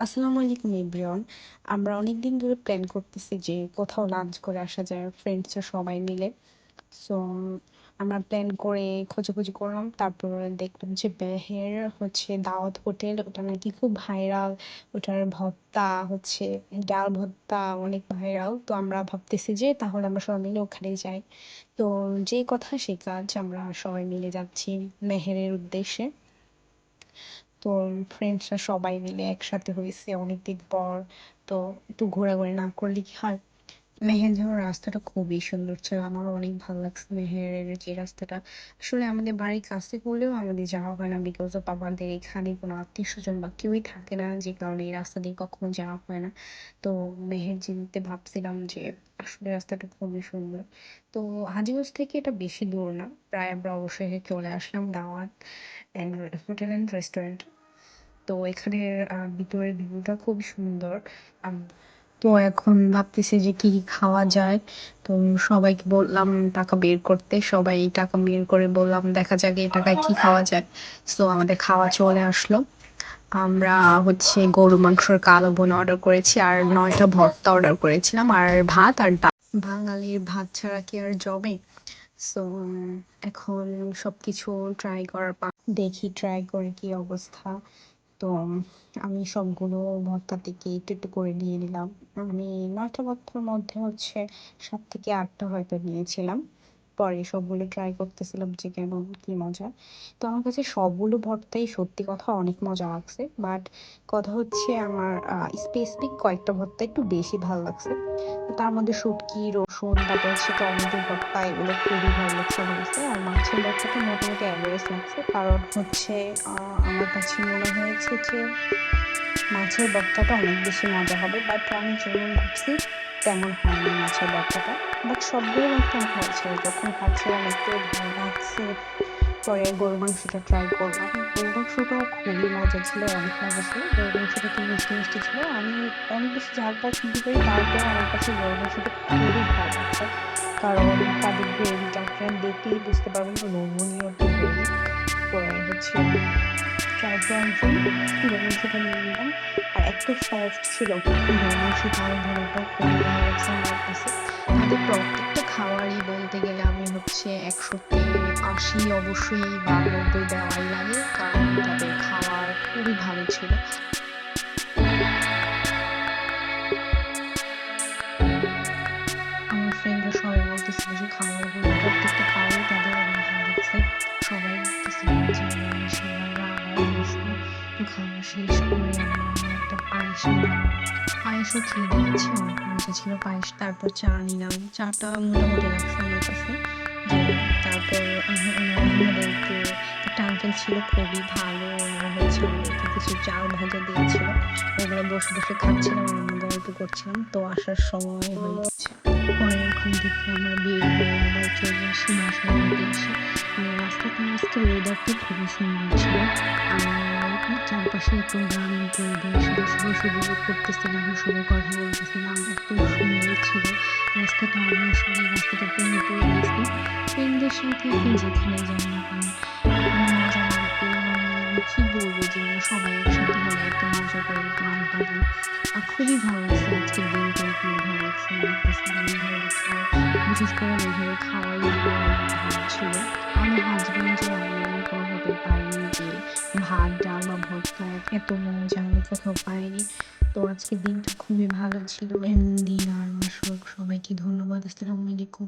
আসসালামু আলাইকুম এভরিওয়ান আমরা অনেকদিন ধরে প্ল্যান করতেছি যে কোথাও লাঞ্চ করে আসা যায় ফ্রেন্ডসরা সবাই মিলে। সো আমরা প্ল্যান করে খোঁজাখুঁজি করলাম, তারপর দেখলাম যে বেহের হচ্ছে দাওয়াত হোটেল, ওটা নাকি খুব ভাইরাল ওটার ভর্তা হচ্ছে ডাল ভর্তা অনেক ভাইরাল তো আমরা ভাবতেছি যে তাহলে আমরা সবাই মিলে ওখানে যাই। তো যে কথা, সেই কাজ আমরা সবাই মিলে যাচ্ছি মেহেরের উদ্দেশ্যে। তো ফ্রেন্ডসরা সবাই মিলে একসাথে হয়েছে অনেকদিন পর। তো একটু ঘোরাঘুরি না করলে কি হয়? মেহের যাওয়ার রাস্তাটা খুবই সুন্দর ছিল, আমার অনেক ভালো লাগছে মেহেরের যে রাস্তাটা। আসলে আমাদের বাড়ির কাছে করলেও আমাদের যাওয়া হয় না বিকজ অফ আমাদের এখানে কোনো আত্মীয় স্বজন বা কেউই থাকে না, যে কারণে এই রাস্তা দিয়ে কখনো যাওয়া হয় না। তো মেহের যেতে ভাবছিলাম যে আসলে রাস্তাটা খুবই সুন্দর। তো হাজিগঞ্জ থেকে এটা বেশি দূর না, প্রায় আমরা অবশ্যই চলে আসলাম দাওয়াত। রেস্টুরেন্ট তো এখানে ভিতরের ভিউটা খুব সুন্দর। তো এখন ভাবতেছি যে কি খাওয়া যায়। তো সবাইকে বললাম, টাকা বের করতে। সবাই টাকা বের করে বললাম, দেখা যাক এই টাকায় কি খাওয়া যায়। তো আমাদের খাওয়া চলে আসলো। আমরা হচ্ছে গরু মাংসর কালো বোনা অর্ডার করেছি, আর নয়টা ভর্তা অর্ডার করেছিলাম, আর ভাত আর ডাল। বাঙালির ভাত ছাড়া কি আর জমে? সো এখন সব কিছু ট্রাই করার পর দেখি ট্রাই করে কি অবস্থা। তো, আমি সবগুলো ভর্তা থেকে একটু একটু করে নিয়ে নিলাম। আমি নয়টা ভর্তার মধ্যে হচ্ছে সাত থেকে আটটা হয়তো নিয়েছিলাম। পরে সবগুলো ট্রাই করতেছিলাম যে কেমন কি মজা। তো আমার কাছে সবগুলো ভর্তাই সত্যি কথা অনেক মজা লাগছে। বাট কথা হচ্ছে আমার স্পেসিফিক কয়েকটা ভর্তা একটু বেশি ভালো লাগছে। তার মধ্যে শুটকি, রসুন, তারপর হচ্ছে টমেটো ভর্তা, এগুলো খুবই ভালো লাগছে কাছে। আর মাছের ভর্তাটা মোটামুটি অ্যাভারেজ লাগছে। কারণ হচ্ছে আমার কাছে মনে হয়েছে যে মাছের ভর্তাটা অনেক বেশি মজা হবে। বাট আমি যেমন ভাবছি তেমন হয়নি মাছের ভর্তাটা বাট সবগুলো ভর্তা ভালো ছিল যখন খাচ্ছিলাম একটু ভালো লাগছে পরে গরু মাংসটা ট্রাই করলাম। গরু মাংসটাও খুবই মজা ছিল, অনেক মজা ছিল। গরু মাংসটা একটু মিষ্টি মিষ্টি ছিল। আমি অনেক বেশি ঝাল পছন্দ করি তারপরে আমার কাছে গরু মাংসটা খুবই ভালো লাগছে কারণ তাদের গ্রেভিটা আপনারা দেখলেই বুঝতে পারবেন লোভনীয় একটা গ্রেভি পরে হচ্ছে আর এত সফট ছিল আমার কাছে। তাদের প্রত্যেকটা খাবারই বলতে গেলে আমি হচ্ছে একশোতে আশি অবশ্যই বা নব্বই দেওয়াই লাগে। কারণ বসবো খাওয়া শেষ করে একটা পায়েস পায়েসও খেয়ে দিয়েছি, অনেক ছিল পায়েস। তারপর চা নিলাম। চাটা মোটামুটি লাগছে আমার কাছে। তারপর আমাদেরকে একটা আঙ্কেল ছিল খুবই ভালো। আমাদেরকে কিছু চাল ভাজা দিয়েছিল। ওগুলো বসে বসে খাচ্ছিলাম আমরা গল্প করছিলাম। তো আসার সময় হয়েছে। পরে ওখান থেকে আমরা হয়ে আবার চলে আসি বাসার আর রাস্তাটা আজকের ওয়েদারটা খুবই সুন্দর ছিল আর চারপাশে এত গ্রামীণ পরিবেশ বসে উপভোগ করতেছিলাম সবাই কথা বলতেছিলাম এত সুন্দর ছিল রাস্তাটা আমরা সবাই রাস্তাটা প্রেমে পড়ে গেছি ফ্রেন্ডদের সাথে আপনি যেখানে যান না কেন মানে বলব যে সবাই একসাথে হলে এত মজা করে এত আড্ডা দিই খুবই ভালো লাগছে আজকের দিনটা খুবই ভালো লাগছে বিশেষ করে অনেক ভালো ছিল আমি হাজবেন্ডে আমি কোনোভাবে পাইনি যে ভাত ডাল বা ভর্তা এত মজা আমি কোথাও পাইনি তো আজকের দিনটা খুবই ভালো ছিল দিন আর মাসুক সবাইকে ধন্যবাদ আসসালামু আলাইকুম